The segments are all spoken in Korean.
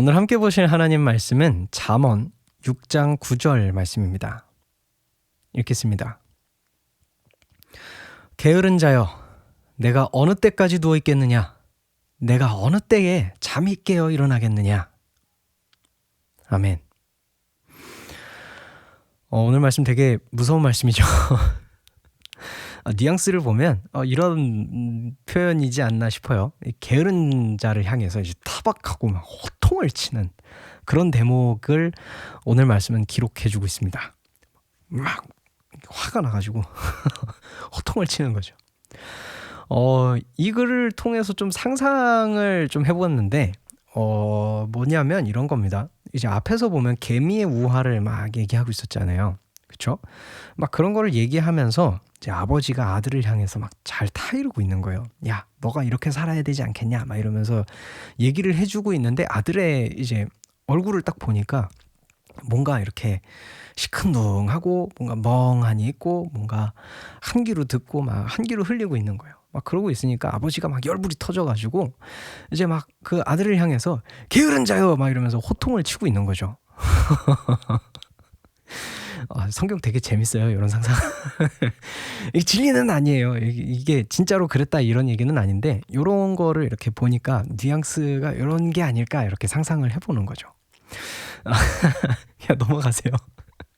오늘 함께 보실 하나님 말씀은 잠언 6장 9절 말씀입니다. 씁니다. 게으른 자여, 내가 어느 때까지 누워 있겠느냐? 내가 어느 때에 잠이 깨어 일어나겠느냐? 아멘. 어, 오늘 말씀 되게 무서운 말씀이죠. 아, 뉘앙스를 보면 어, 이런 표현이지 않나 싶어요. 게으른 자를 향해서 이제 타박하고 막 호통을 치는 그런 대목을 오늘 말씀은 기록해주고 있습니다. 막 화가 나가지고 호통을 치는 거죠. 어, 이 글을 통해서 좀 상상을 좀 해보았는데, 어, 뭐냐면 이런 겁니다. 이제 앞에서 보면 개미의 우화를 막 얘기하고 있었잖아요. 그쵸? 막 그런 거를 얘기하면서 이제 아버지가 아들을 향해서 막 잘 타이르고 있는 거예요. 야, 너가 이렇게 살아야 되지 않겠냐? 막 이러면서 얘기를 해주고 있는데 아들의 이제 얼굴을 딱 보니까 뭔가 이렇게 시큰둥하고 뭔가 멍하니 있고 뭔가 한 귀로 듣고 막 한 귀로 흘리고 있는 거예요. 막 그러고 있으니까 아버지가 막 열불이 터져가지고 이제 막 그 아들을 향해서 게으른 자요 막 이러면서 호통을 치고 있는 거죠. 아, 성경 되게 재밌어요. 이런 상상. 이게 진리는 아니에요. 이게 진짜로 그랬다 이런 얘기는 아닌데 이런 거를 이렇게 보니까 뉘앙스가 이런 게 아닐까 이렇게 상상을 해보는 거죠. 야 넘어가세요.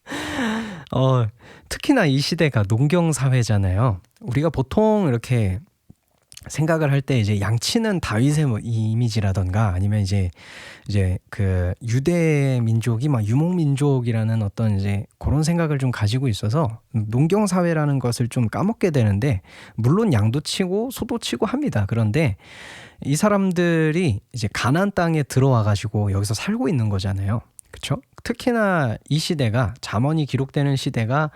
어, 특히나 이 시대가 농경 사회잖아요. 우리가 보통 이렇게 생각을 할 때 이제 양치는 다윗의 뭐 이미지라던가 아니면 이제 이제 그 유대 민족이 막 유목 민족이라는 어떤 이제 그런 생각을 좀 가지고 있어서 농경 사회라는 것을 좀 까먹게 되는데 물론 양도 치고 소도 치고 합니다. 그런데 이 사람들이 이제 가나안 땅에 들어와 가지고 여기서 살고 있는 거잖아요. 그렇죠? 특히나 이 시대가 잠언이 기록되는 시대가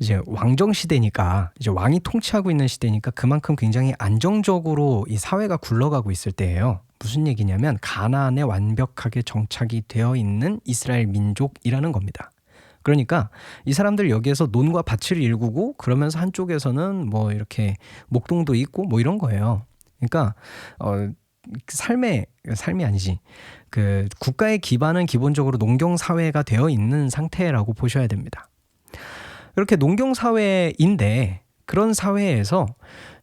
이제 왕정 시대니까 이제 왕이 통치하고 있는 시대니까 그만큼 굉장히 안정적으로 이 사회가 굴러가고 있을 때예요. 무슨 얘기냐면 가나안에 완벽하게 정착이 되어 있는 이스라엘 민족이라는 겁니다. 그러니까 이 사람들 여기에서 논과 밭을 일구고 그러면서 한쪽에서는 뭐 이렇게 목동도 있고 뭐 이런 거예요. 그러니까 어 삶의 삶이 아니지 그 국가의 기반은 기본적으로 농경 사회가 되어 있는 상태라고 보셔야 됩니다. 이렇게 농경 사회인데 그런 사회에서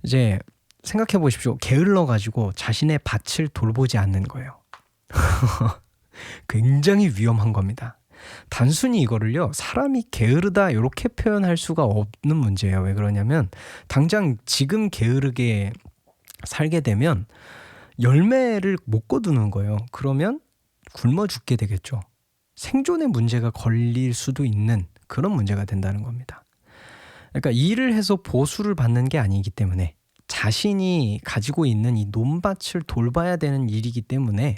이제 생각해 보십시오. 게을러 가지고 자신의 밭을 돌보지 않는 거예요. 굉장히 위험한 겁니다. 단순히 이거를요, 사람이 게으르다, 이렇게 표현할 수가 없는 문제예요. 왜 그러냐면, 당장 지금 게으르게 살게 되면 열매를 못 거두는 거예요. 그러면 굶어 죽게 되겠죠. 생존의 문제가 걸릴 수도 있는 그런 문제가 된다는 겁니다. 그러니까 일을 해서 보수를 받는 게 아니기 때문에 자신이 가지고 있는 이 논밭을 돌봐야 되는 일이기 때문에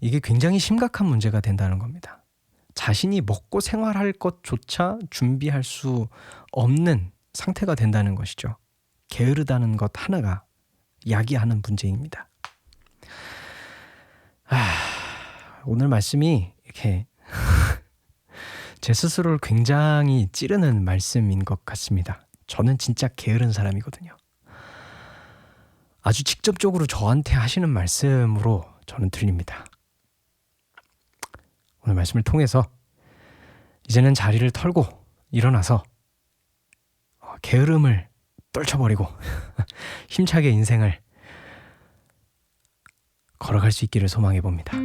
이게 굉장히 심각한 문제가 된다는 겁니다. 자신이 먹고 생활할 것조차 준비할 수 없는 상태가 된다는 것이죠. 게으르다는 것 하나가 야기하는 문제입니다. 아, 오늘 말씀이 이렇게 제 스스로를 굉장히 찌르는 말씀인 것 같습니다. 저는 진짜 게으른 사람이거든요. 아주 직접적으로 저한테 하시는 말씀으로 저는 들립니다. 오늘 말씀을 통해서 이제는 자리를 털고 일어나서 어, 게으름을 떨쳐버리고 힘차게 인생을 걸어갈 수 있기를 소망해 봅니다.